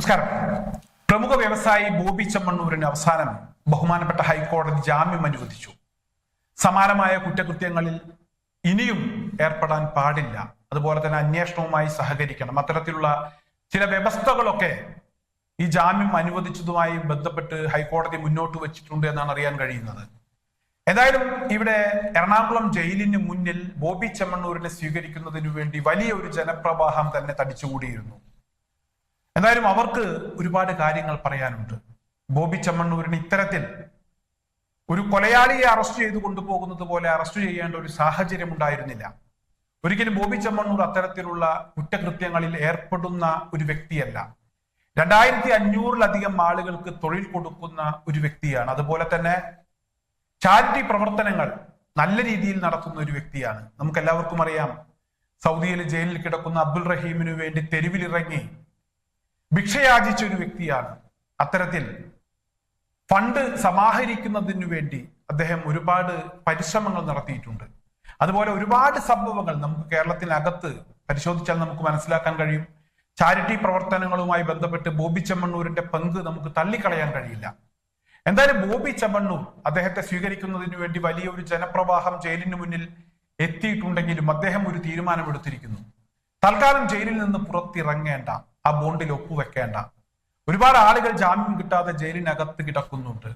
നമസ്കാരം. പ്രമുഖ വ്യവസായി ബോബി ചെമ്മണ്ണൂരിന് അവസാനം ബഹുമാനപ്പെട്ട ഹൈക്കോടതി ജാമ്യം അനുവദിച്ചു. സമാനമായ കുറ്റകൃത്യങ്ങളിൽ ഇനിയും ഏർപ്പെടാൻ പാടില്ല. അതുപോലെ തന്നെ അന്വേഷണവുമായി സഹകരിക്കണം. അത്തരത്തിലുള്ള ചില വ്യവസ്ഥകളൊക്കെ ഈ ജാമ്യം അനുവദിച്ചതുമായി ബന്ധപ്പെട്ട് ഹൈക്കോടതി മുന്നോട്ട് വെച്ചിട്ടുണ്ട് എന്നാണ് അറിയാൻ കഴിയുന്നത്. എന്തായാലും ഇവിടെ എറണാകുളം ജയിലിന് മുന്നിൽ ബോബി ചെമ്മണ്ണൂരിനെ സ്വീകരിക്കുന്നതിനു വേണ്ടി വലിയ ഒരു ജനപ്രവാഹം തന്നെ തടിച്ചുകൂടിയിരുന്നു. എന്തായാലും അവർക്ക് ഒരുപാട് കാര്യങ്ങൾ പറയാനുണ്ട്. ബോബി ചമ്മണ്ണൂരിന് ഇത്തരത്തിൽ ഒരു കൊലയാളിയെ അറസ്റ്റ് ചെയ്ത് കൊണ്ടുപോകുന്നത് പോലെ അറസ്റ്റ് ചെയ്യേണ്ട ഒരു സാഹചര്യം ഉണ്ടായിരുന്നില്ല. ഒരിക്കലും ബോബി ചമ്മണ്ണൂർ അത്തരത്തിലുള്ള കുറ്റകൃത്യങ്ങളിൽ ഏർപ്പെടുന്ന ഒരു വ്യക്തിയല്ല. രണ്ടായിരത്തി അഞ്ഞൂറിലധികം ആളുകൾക്ക് തൊഴിൽ കൊടുക്കുന്ന ഒരു വ്യക്തിയാണ്. അതുപോലെ തന്നെ ചാരിറ്റി പ്രവർത്തനങ്ങൾ നല്ല രീതിയിൽ നടത്തുന്ന ഒരു വ്യക്തിയാണ്. നമുക്ക് എല്ലാവർക്കും അറിയാം സൗദിയിൽ ജയിലിൽ കിടക്കുന്ന അബ്ദുൾ റഹീമിനു വേണ്ടി തെരുവിലിറങ്ങി ഭിക്ഷയാചിച്ച ഒരു വ്യക്തിയാണ്. അത്തരത്തിൽ ഫണ്ട് സമാഹരിക്കുന്നതിനു വേണ്ടി അദ്ദേഹം ഒരുപാട് പരിശ്രമങ്ങൾ നടത്തിയിട്ടുണ്ട്. അതുപോലെ ഒരുപാട് സംഭവങ്ങൾ നമുക്ക് കേരളത്തിനകത്ത് പരിശോധിച്ചാൽ നമുക്ക് മനസ്സിലാക്കാൻ കഴിയും. ചാരിറ്റി പ്രവർത്തനങ്ങളുമായി ബന്ധപ്പെട്ട് ബോബി ചെമ്മണ്ണൂരിന്റെ പങ്ക് നമുക്ക് തള്ളിക്കളയാൻ കഴിയില്ല. എന്തായാലും ബോബി ചെമ്മണ്ണൂർ അദ്ദേഹത്തെ സ്വീകരിക്കുന്നതിന് വേണ്ടി വലിയൊരു ജനപ്രവാഹം ജയിലിന് മുന്നിൽ എത്തിയിട്ടുണ്ടെങ്കിലും അദ്ദേഹം ഒരു തീരുമാനമെടുത്തിരിക്കുന്നു. തൽക്കാലം ജയിലിൽ നിന്ന് പുറത്തിറങ്ങേണ്ട ആ ബോണ്ടിൽ ഒപ്പുവെക്കേണ്ട ഒരുപാട് ആളുകൾ ജാമ്യം കിട്ടാതെ ജയിലിനകത്ത് കിടക്കുന്നുണ്ട്.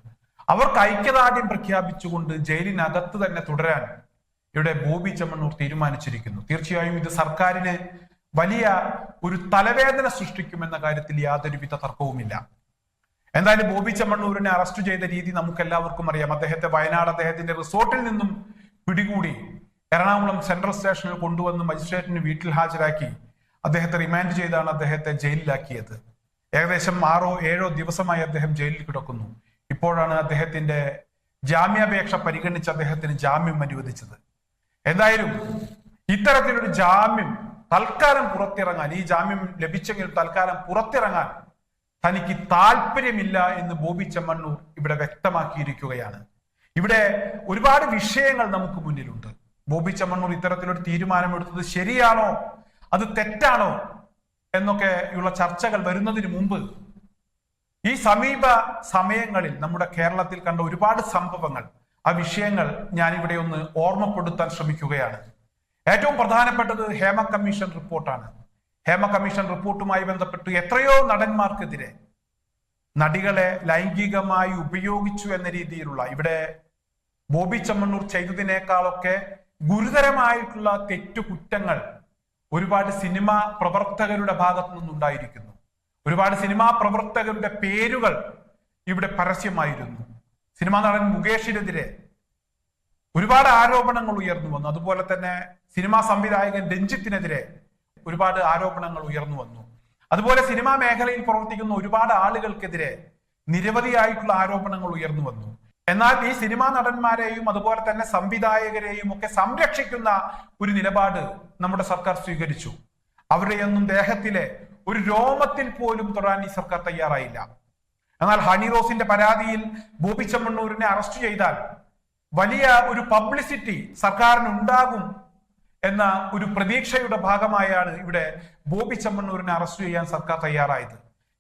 അവർക്ക് ഐക്യദാർഢ്യം പ്രഖ്യാപിച്ചുകൊണ്ട് ജയിലിനകത്ത് തന്നെ തുടരാൻ ഇവിടെ ബോബി ചെമ്മണ്ണൂർ തീരുമാനിച്ചിരിക്കുന്നു. തീർച്ചയായും ഇത് സർക്കാരിന് വലിയ ഒരു തലവേദന സൃഷ്ടിക്കുമെന്ന കാര്യത്തിൽ യാതൊരുവിധ തർക്കവുമില്ല. എന്തായാലും ബോബി ചെമ്മണ്ണൂരിനെ അറസ്റ്റ് ചെയ്ത രീതി നമുക്ക് എല്ലാവർക്കും അറിയാം. അദ്ദേഹത്തെ വയനാട് അദ്ദേഹത്തിന്റെ റിസോർട്ടിൽ നിന്നും പിടികൂടി എറണാകുളം സെൻട്രൽ സ്റ്റേഷനിൽ കൊണ്ടുവന്ന് മജിസ്ട്രേറ്റിന് വീട്ടിൽ ഹാജരാക്കി അദ്ദേഹത്തെ റിമാൻഡ് ചെയ്താണ് അദ്ദേഹത്തെ ജയിലിലാക്കിയത്. ഏകദേശം ആറോ ഏഴോ ദിവസമായി അദ്ദേഹം ജയിലിൽ കിടക്കുന്നു. ഇപ്പോഴാണ് അദ്ദേഹത്തിന്റെ ജാമ്യാപേക്ഷ പരിഗണിച്ച് അദ്ദേഹത്തിന് ജാമ്യം അനുവദിച്ചത്. എന്തായാലും ഇത്തരത്തിലൊരു ജാമ്യം തൽക്കാലം പുറത്തിറങ്ങാൻ ഈ ജാമ്യം ലഭിച്ചെങ്കിൽ തൽക്കാലം പുറത്തിറങ്ങാൻ തനിക്ക് താല്പര്യമില്ല എന്ന് ബോബി ചെമ്മണ്ണൂർ ഇവിടെ വ്യക്തമാക്കിയിരിക്കുകയാണ്. ഇവിടെ ഒരുപാട് വിഷയങ്ങൾ നമുക്ക് മുന്നിലുണ്ട്. ബോബി ചെമ്മണ്ണൂർ ഇത്തരത്തിലൊരു തീരുമാനമെടുത്തത് ശരിയാണോ അത് തെറ്റാണോ എന്നൊക്കെ ഉള്ള ചർച്ചകൾ വരുന്നതിന് മുമ്പ് ഈ സമീപ സമയങ്ങളിൽ നമ്മുടെ കേരളത്തിൽ കണ്ട ഒരുപാട് സംഭവങ്ങൾ ആ വിഷയങ്ങൾ ഞാനിവിടെ ഒന്ന് ഓർമ്മപ്പെടുത്താൻ ശ്രമിക്കുകയാണ്. ഏറ്റവും പ്രധാനപ്പെട്ടത് ഹേമ കമ്മീഷൻ റിപ്പോർട്ടാണ്. ഹേമ കമ്മീഷൻ റിപ്പോർട്ടുമായി ബന്ധപ്പെട്ട് എത്രയോ നടന്മാർക്കെതിരെ നടികളെ ലൈംഗികമായി ഉപയോഗിച്ചു എന്ന രീതിയിലുള്ള ഇവിടെ ബോബി ചമ്മണ്ണൂർ ചെയ്തതിനേക്കാളൊക്കെ ഗുരുതരമായിട്ടുള്ള തെറ്റുകുറ്റങ്ങൾ ഒരുപാട് സിനിമ പ്രവർത്തകരുടെ ഭാഗത്തു നിന്നുണ്ടായിരിക്കുന്നു. ഒരുപാട് സിനിമാ പ്രവർത്തകരുടെ പേരുകൾ ഇവിടെ പരസ്യമായിരുന്നു. സിനിമാ നടൻ മുകേഷിനെതിരെ ഒരുപാട് ആരോപണങ്ങൾ ഉയർന്നു വന്നു. അതുപോലെ തന്നെ സിനിമാ സംവിധായകൻ രഞ്ജിത്തിനെതിരെ ഒരുപാട് ആരോപണങ്ങൾ ഉയർന്നു വന്നു. അതുപോലെ സിനിമാ മേഖലയിൽ പ്രവർത്തിക്കുന്ന ഒരുപാട് ആളുകൾക്കെതിരെ നിരവധിയായിട്ടുള്ള ആരോപണങ്ങൾ ഉയർന്നു വന്നു. എന്നാൽ ഈ സിനിമാ നടന്മാരെയും അതുപോലെ തന്നെ സംവിധായകരെയും ഒക്കെ സംരക്ഷിക്കുന്ന ഒരു നിലപാട് നമ്മുടെ സർക്കാർ സ്വീകരിച്ചു. അവരുടെയൊന്നും ദേഹത്തിലെ ഒരു രോമത്തിൽ പോലും തൊടാൻ ഈ സർക്കാർ തയ്യാറായില്ല. എന്നാൽ ഹണി റോസിന്റെ പരാതിയിൽ ബോബി ചെമ്മണ്ണൂരിനെ അറസ്റ്റ് ചെയ്താൽ വലിയ ഒരു പബ്ലിസിറ്റി സർക്കാരിന് ഉണ്ടാകും എന്ന ഒരു പ്രതീക്ഷയുടെ ഭാഗമായാണ് ഇവിടെ ബോബി ചെമ്മണ്ണൂരിനെ അറസ്റ്റ് ചെയ്യാൻ സർക്കാർ തയ്യാറായത്.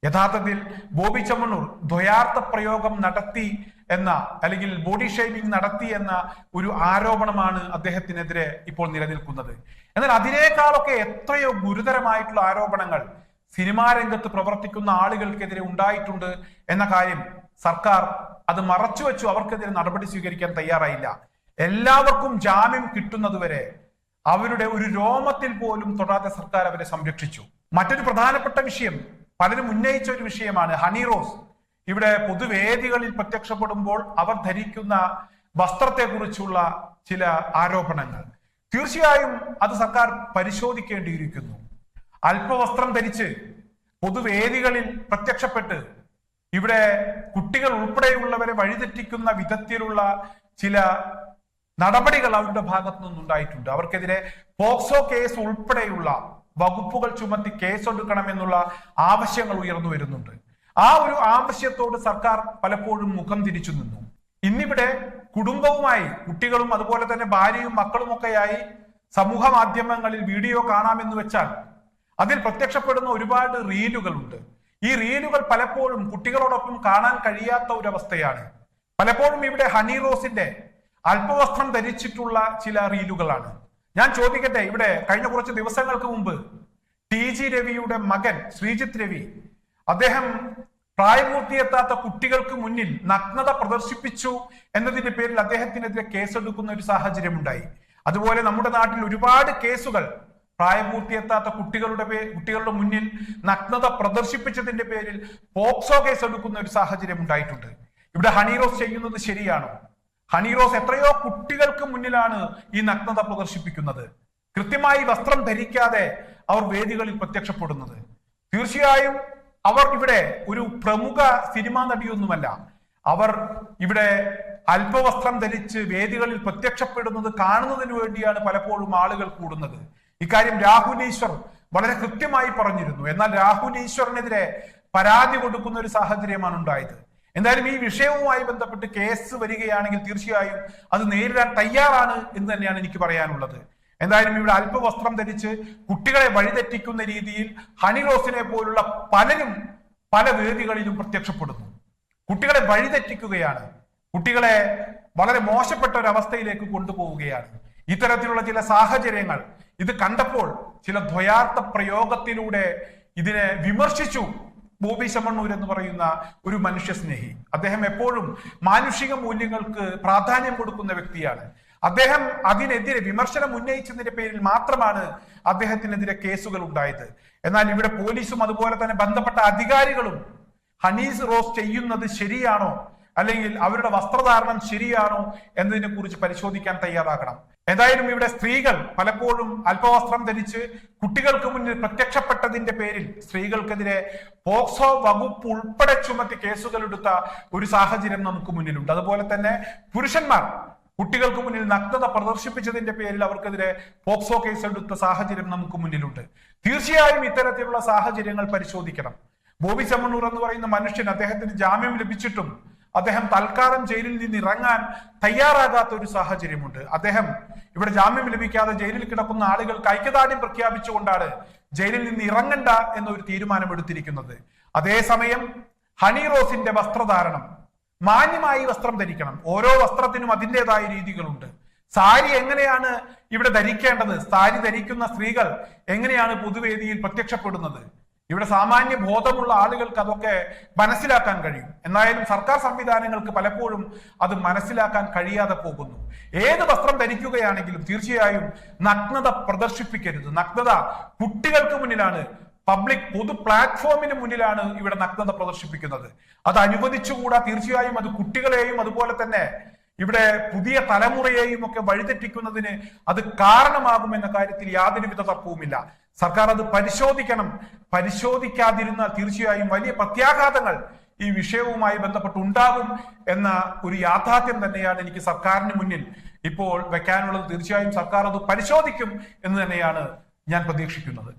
യഥാർത്ഥത്തിൽ ബോബി ചെമ്മണ്ണൂർ ദ്വയാർത്ഥ പ്രയോഗം നടത്തി എന്ന അല്ലെങ്കിൽ ബോഡി ഷേമിംഗ് നടത്തി എന്ന ഒരു ആരോപണമാണ് അദ്ദേഹത്തിനെതിരെ ഇപ്പോൾ നിലനിൽക്കുന്നത്. എന്നാൽ അതിനേക്കാളൊക്കെ എത്രയോ ഗുരുതരമായിട്ടുള്ള ആരോപണങ്ങൾ സിനിമാ രംഗത്ത് പ്രവർത്തിക്കുന്ന ആളുകൾക്കെതിരെ ഉണ്ടായിട്ടുണ്ട് എന്ന കാര്യം സർക്കാർ അത് മറച്ചുവെച്ചു അവർക്കെതിരെ നടപടി സ്വീകരിക്കാൻ തയ്യാറായില്ല. എല്ലാവർക്കും ജാമ്യം കിട്ടുന്നതുവരെ അവരുടെ ഒരു രോമത്തിൽ പോലും തൊടാതെ സർക്കാർ അവരെ സംരക്ഷിച്ചു. മറ്റൊരു പ്രധാനപ്പെട്ട വിഷയം പലരും ഉന്നയിച്ച ഒരു വിഷയമാണ് ഹണി റോസ്. ഇവിടെ പൊതുവേദികളിൽ പ്രത്യക്ഷപ്പെടുമ്പോൾ അവർ ധരിക്കുന്ന വസ്ത്രത്തെക്കുറിച്ചുള്ള ചില ആരോപണങ്ങൾ. തീർച്ചയായും അത് സർക്കാർ പരിശോധിക്കേണ്ടിയിരിക്കുന്നു. അല്പവസ്ത്രം ധരിച്ച് പൊതുവേദികളിൽ പ്രത്യക്ഷപ്പെട്ട് ഇവിടെ കുട്ടികൾ ഉൾപ്പെടെയുള്ളവരെ വഴിതെറ്റിക്കുന്ന വിധത്തിലുള്ള ചില നടപടികൾ അവരുടെ ഭാഗത്തു നിന്നുണ്ടായിട്ടുണ്ട് അവർക്കെതിരെ പോക്സോ കേസ് ഉൾപ്പെടെയുള്ള വകുപ്പുകൾ ചുമത്തി കേസെടുക്കണമെന്നുള്ള ആവശ്യങ്ങൾ ഉയർന്നു വരുന്നുണ്ട്. ആ ഒരു ആവശ്യത്തോട് സർക്കാർ പലപ്പോഴും മുഖം തിരിച്ചു നിന്നു. ഇന്നിവിടെ കുടുംബവുമായി കുട്ടികളും അതുപോലെ തന്നെ ഭാര്യയും മക്കളും ഒക്കെയായി സമൂഹ മാധ്യമങ്ങളിൽ വീഡിയോ കാണാമെന്ന് വെച്ചാൽ അതിൽ പ്രത്യക്ഷപ്പെടുന്ന ഒരുപാട് റീലുകളുണ്ട്. ഈ റീലുകൾ പലപ്പോഴും കുട്ടികളോടൊപ്പം കാണാൻ കഴിയാത്ത ഒരവസ്ഥയാണ്. പലപ്പോഴും ഇവിടെ ഹണി റോസിന്റെ അല്പവസ്ത്രം ധരിച്ചിട്ടുള്ള ചില റീലുകളാണ്. ഞാൻ ചോദിക്കട്ടെ ഇവിടെ കഴിഞ്ഞ കുറച്ച് ദിവസങ്ങൾക്ക് മുമ്പ് ടി ജി രവിയുടെ മകൻ ശ്രീജിത്ത് രവി അദ്ദേഹം പ്രായപൂർത്തിയെത്താത്ത കുട്ടികൾക്ക് മുന്നിൽ നഗ്നത പ്രദർശിപ്പിച്ചു എന്നതിന്റെ പേരിൽ അദ്ദേഹത്തിനെതിരെ കേസെടുക്കുന്ന ഒരു സാഹചര്യം ഉണ്ടായി അതുപോലെ നമ്മുടെ നാട്ടിൽ ഒരുപാട് കേസുകൾ പ്രായപൂർത്തിയെത്താത്ത കുട്ടികളുടെ പേ കുട്ടികളുടെ മുന്നിൽ നഗ്നത പ്രദർശിപ്പിച്ചതിന്റെ പേരിൽ പോക്സോ കേസ് എടുക്കുന്ന ഒരു സാഹചര്യം ഉണ്ടായിട്ടുണ്ട്. ഇവിടെ ഹണി റോസ് ചെയ്യുന്നത് ശരിയാണോ? ഹണീറോസ് എത്രയോ കുട്ടികൾക്ക് മുന്നിലാണ് ഈ നഗ്നത പ്രദർശിപ്പിക്കുന്നത്. കൃത്യമായി വസ്ത്രം ധരിക്കാതെ അവർ വേദികളിൽ പ്രത്യക്ഷപ്പെടുന്നത്. തീർച്ചയായും അവർ ഇവിടെ ഒരു പ്രമുഖ സിനിമാ നടിയൊന്നുമല്ല. അവർ ഇവിടെ അല്പവസ്ത്രം ധരിച്ച് വേദികളിൽ പ്രത്യക്ഷപ്പെടുന്നത് കാണുന്നതിന് വേണ്ടിയാണ് പലപ്പോഴും ആളുകൾ കൂടുന്നത്. ഇക്കാര്യം രാഹുൽ ഈശ്വർ വളരെ കൃത്യമായി പറഞ്ഞിരുന്നു. എന്നാൽ രാഹുൽ ഈശ്വറിനെതിരെ പരാതി കൊടുക്കുന്ന ഒരു സാഹചര്യമാണ് ഉണ്ടായത്. എന്തായാലും ഈ വിഷയവുമായി ബന്ധപ്പെട്ട് കേസ് വരികയാണെങ്കിൽ തീർച്ചയായും അത് നേരിടാൻ തയ്യാറാണ് എന്ന് തന്നെയാണ് എനിക്ക് പറയാനുള്ളത്. എന്തായാലും ഇവിടെ അല്പവസ്ത്രം ധരിച്ച് കുട്ടികളെ വഴിതെറ്റിക്കുന്ന രീതിയിൽ ഹണി ഹണിറോസിനെ പോലുള്ള പലരും പല വേദികളിലും പ്രത്യക്ഷപ്പെടുന്നു. കുട്ടികളെ വഴിതെറ്റിക്കുകയാണ്. കുട്ടികളെ വളരെ മോശപ്പെട്ട ഒരു അവസ്ഥയിലേക്ക് കൊണ്ടുപോവുകയാണ്. ഇത്തരത്തിലുള്ള ചില സാഹചര്യങ്ങൾ ഇത് കണ്ടപ്പോൾ ചില ദ്വയാർത്ഥ പ്രയോഗത്തിലൂടെ ഇതിനെ വിമർശിച്ചു. ബോബി ശമണ്ണൂർ എന്ന് പറയുന്ന ഒരു മനുഷ്യസ്നേഹി. അദ്ദേഹം എപ്പോഴും മാനുഷിക മൂല്യങ്ങൾക്ക് പ്രാധാന്യം കൊടുക്കുന്ന വ്യക്തിയാണ്. അദ്ദേഹം അതിനെതിരെ വിമർശനം ഉന്നയിച്ചതിന്റെ പേരിൽ മാത്രമാണ് അദ്ദേഹത്തിനെതിരെ കേസുകൾ ഉണ്ടായത്. എന്നാൽ ഇവിടെ പോലീസും അതുപോലെ തന്നെ ബന്ധപ്പെട്ട അധികാരികളും ഹനീസ് റോസ് ചെയ്യുന്നത് ശരിയാണോ അല്ലെങ്കിൽ അവരുടെ വസ്ത്രധാരണം ശരിയാണോ എന്നതിനെ കുറിച്ച് പരിശോധിക്കാൻ തയ്യാറാകണം. എന്തായാലും ഇവിടെ സ്ത്രീകൾ പലപ്പോഴും അല്പവസ്ത്രം ധരിച്ച് കുട്ടികൾക്ക് മുന്നിൽ പ്രത്യക്ഷപ്പെട്ടതിന്റെ പേരിൽ സ്ത്രീകൾക്കെതിരെ പോക്സോ വകുപ്പ് ഉൾപ്പെടെ ചുമത്തി കേസുകൾ എടുത്ത ഒരു സാഹചര്യം നമുക്ക് മുന്നിലുണ്ട്. അതുപോലെ തന്നെ പുരുഷന്മാർ കുട്ടികൾക്ക് മുന്നിൽ നഗ്നത പ്രദർശിപ്പിച്ചതിന്റെ പേരിൽ അവർക്കെതിരെ പോക്സോ കേസ് എടുത്ത സാഹചര്യം നമുക്ക് മുന്നിലുണ്ട്. തീർച്ചയായും ഇത്തരത്തിലുള്ള സാഹചര്യങ്ങൾ പരിശോധിക്കണം. ബോബി ചെമ്മണ്ണൂർ എന്ന് പറയുന്ന മനുഷ്യൻ അദ്ദേഹത്തിന് ജാമ്യം ലഭിച്ചിട്ടും അദ്ദേഹം തൽക്കാലം ജയിലിൽ നിന്ന് ഇറങ്ങാൻ തയ്യാറാകാത്ത ഒരു സാഹചര്യമുണ്ട്. അദ്ദേഹം ഇവിടെ ജാമ്യം ലഭിക്കാതെ ജയിലിൽ കിടക്കുന്ന ആളുകൾക്ക് ഐക്യദാർഢ്യം പ്രഖ്യാപിച്ചുകൊണ്ടാണ് ജയിലിൽ നിന്ന് ഇറങ്ങണ്ട എന്നൊരു തീരുമാനം എടുത്തിരിക്കുന്നത്. അതേസമയം ഹണി റോസിന്റെ വസ്ത്രധാരണം മാന്യമായി വസ്ത്രം ധരിക്കണം. ഓരോ വസ്ത്രത്തിനും അതിന്റെതായ രീതികളുണ്ട്. സാരി എങ്ങനെയാണ് ഇവിടെ ധരിക്കേണ്ടത്? സാരി ധരിക്കുന്ന സ്ത്രീകൾ എങ്ങനെയാണ് പൊതുവേദിയിൽ പ്രത്യക്ഷപ്പെടുന്നത്? ഇവിടെ സാമാന്യ ബോധമുള്ള ആളുകൾക്ക് അതൊക്കെ മനസ്സിലാക്കാൻ കഴിയും. എന്നായാലും സർക്കാർ സംവിധാനങ്ങൾക്ക് പലപ്പോഴും അത് മനസ്സിലാക്കാൻ കഴിയാതെ പോകുന്നു. ഏത് വസ്ത്രം ധരിക്കുകയാണെങ്കിലും തീർച്ചയായും നഗ്നത പ്രദർശിപ്പിക്കരുത്. നഗ്നത കുട്ടികൾക്ക് മുന്നിലാണ് പബ്ലിക് പൊതു പ്ലാറ്റ്ഫോമിന് മുന്നിലാണ് ഇവിടെ നഗ്നത പ്രദർശിപ്പിക്കുന്നത്. അത് അനുവദിച്ചുകൂടാ തീർച്ചയായും അത് കുട്ടികളെയും അതുപോലെ തന്നെ ഇവിടെ പുതിയ തലമുറയെയും ഒക്കെ വഴിതെറ്റിക്കുന്നതിന് അത് കാരണമാകുമെന്ന കാര്യത്തിൽ യാതൊരുവിധ തർക്കവുമില്ല. സർക്കാർ അത് പരിശോധിക്കണം. പരിശോധിക്കാതിരുന്നാൽ തീർച്ചയായും വലിയ പ്രത്യാഘാതങ്ങൾ ഈ വിഷയവുമായി ബന്ധപ്പെട്ട് ഉണ്ടാകും എന്ന ഒരു യാഥാർത്ഥ്യം തന്നെയാണ് എനിക്ക് സർക്കാരിന് മുന്നിൽ ഇപ്പോൾ വെക്കാനുള്ളത്. തീർച്ചയായും സർക്കാർ അത് പരിശോധിക്കും എന്ന് തന്നെയാണ് ഞാൻ പ്രതീക്ഷിക്കുന്നത്.